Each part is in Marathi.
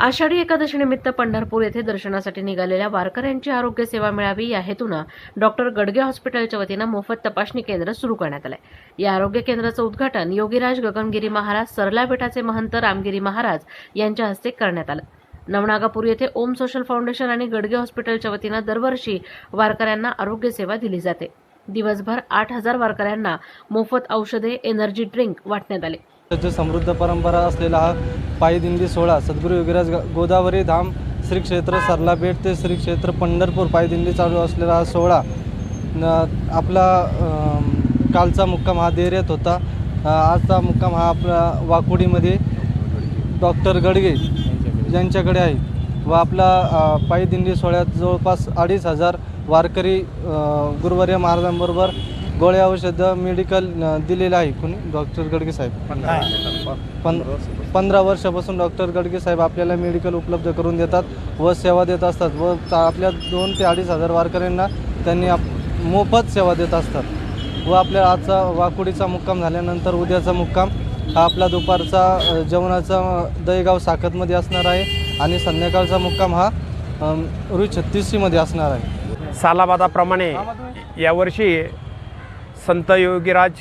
आषाढी एकादशीनिमित्त पंढरपूर येथे दर्शनासाठी निघालेल्या वारकऱ्यांची आरोग्य सेवा मिळावी या हेतूनं डॉक्टर गडगे हॉस्पिटलच्या वतीनं मोफत तपासणी केंद्र सुरू करण्यात आलंय. या आरोग्य केंद्राचं उद्घाटन योगीराज गगनगिरी महाराज सरला बेटाचे महंत रामगिरी महाराज यांच्या हस्ते करण्यात आलं. नवनागापूर येथे ओम सोशल फाउंडेशन आणि गडगे हॉस्पिटलच्या वतीनं दरवर्षी वारकऱ्यांना आरोग्य सेवा दिली जाते. दिवसभर आठ हजार वारकऱ्यांना मोफत औषधे एनर्जी ड्रिंक वाटण्यात आले. जो समृद्ध परंपरा असलेला हा पायी दिंडी सोहळा सद्गुरू योगीराज ग- गोदावरी धाम श्री क्षेत्र सरलाबेट ते श्री क्षेत्र पंढरपूर पायी दिंडी चालू असलेला हा सोहळा आपला कालचा मुक्काम हा देरेत होता. आजचा मुक्काम हा आपला वाकोडीमध्ये डॉक्टर गडगे यांच्याकडे आहे व आपला अ, पायी दिंडी सोहळ्यात जवळपास अडीच हजार वारकरी गुरुवर्य महाराजांबरोबर गोळ्या औषधं मेडिकल दिलेलं आहे कुणी? डॉक्टर गडगे साहेब. पं पंधरा वर्षापासून डॉक्टर गडगे साहेब आपल्याला मेडिकल उपलब्ध करून देतात व सेवा देत असतात व आपल्या दोन ते अडीच हजार वारकऱ्यांना त्यांनी आप मोफत सेवा देत असतात. व आपल्या आजचा वाकुडीचा मुक्काम झाल्यानंतर उद्याचा मुक्काम हा आपला दुपारचा जेवणाचा दहीगाव दहेगाव साखतमध्ये असणार आहे आणि संध्याकाळचा मुक्काम हा अम, रुई छत्तीसशीमध्ये असणार आहे. सालाबादाप्रमाणे यावर्षी संत योगीराज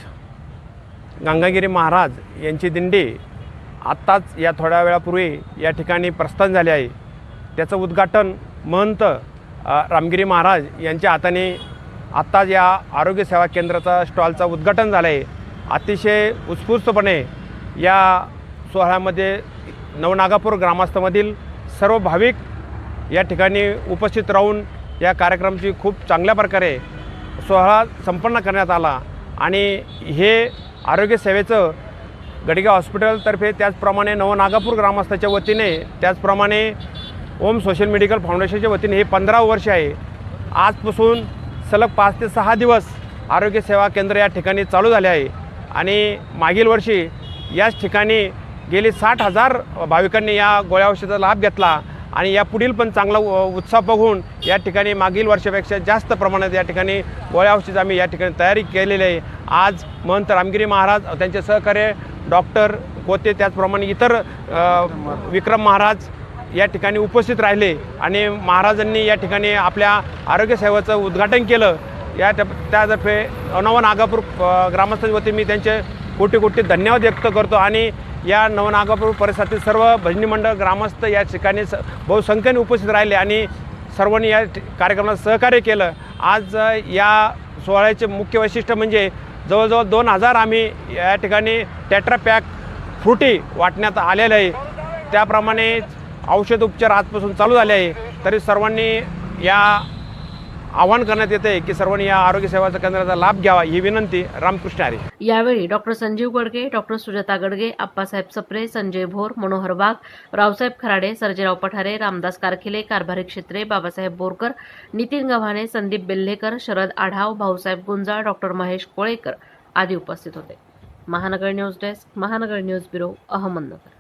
गंगागिरी महाराज यांची दिंडी आत्ताच या थोड्या वेळापूर्वी या ठिकाणी प्रस्थान झाले आहे. त्याचं उद्घाटन महंत रामगिरी महाराज यांच्या हाताने आत्ताच या आरोग्य सेवा केंद्राचा स्टॉलचं उद्घाटन झालं आहे अतिशय उत्स्फूर्तपणे या सोहळ्यामध्ये नवनागापूर ग्रामस्थमधील सर्व भाविक या ठिकाणी उपस्थित राहून या कार्यक्रमाची खूप चांगल्या प्रकारे सोहळा संपन्न करण्यात आला आणि हे आरोग्यसेवेचं गडगाव हॉस्पिटलतर्फे त्याचप्रमाणे नवनागापूर ग्रामस्थाच्या वतीने त्याचप्रमाणे ओम सोशल मेडिकल फाउंडेशनच्या वतीने हे पंधरा वर्ष आहे. आजपासून सलग पाच ते सहा दिवस आरोग्यसेवा केंद्र या ठिकाणी चालू झाले आहे आणि मागील वर्षी याच ठिकाणी गेली साठ हजार भाविकांनी या गोळ्या औषधाचा लाभ घेतला आणि या पुढील पण चांगला उ- उत्साह बघून या ठिकाणी मागील वर्षापेक्षा जास्त प्रमाणात या ठिकाणी गोळ्या औषध आम्ही या ठिकाणी तयारी केलेली आहे. आज महंत रामगिरी महाराज त्यांचे सहकार्य डॉक्टर होते त्याचप्रमाणे इतर विक्रम महाराज या ठिकाणी उपस्थित राहिले आणि महाराजांनी या ठिकाणी आपल्या आरोग्यसेवेचं उद्घाटन केलं. या त्यातर्फे नवनागापूर आगापूर ग्रामस्थांच्या वतीने मी त्यांचे कोटी कोटी धन्यवाद व्यक्त करतो आणि या नवनागापूर परिसरातील सर्व भजनी मंडळ ग्रामस्थ या ठिकाणी स बहुसंख्येने उपस्थित राहिले आणि सर्वांनी या ठि- कार्यक्रमाला सहकार्य केलं. आज या सोहळ्याचे मुख्य वैशिष्ट्य म्हणजे जवळजवळ दोन हजार आम्ही या ठिकाणी टॅट्रापॅक फ्रुटी वाटण्यात आलेलं आहे. त्याप्रमाणे औषध उपचार आजपासून चालू झाले आहे. तरी सर्वांनी या आवाहन करण्यात येते की सर्वांनी या आरोग्य सेवाचा केंद्राचा लाभ घ्यावा ही विनंती रामकृष्ण आरे यावेळी doctor Sanjeev Gadge doctor Sujata Gadge Appasaheb Sapre Sanjay Bhor Manohar Wagh Raosaheb Kharade Sarjerao Pathare Ramdas Karkhile Karbhari Kshetre Babasaheb Borkar Nitin Gavhane Sandeep Belhekar Sharad Adhav Bhausaheb Gunjal doctor Mahesh Kolekar आदी उपस्थित होते. Mahanagar news desk Mahanagar news bureau Ahmednagar.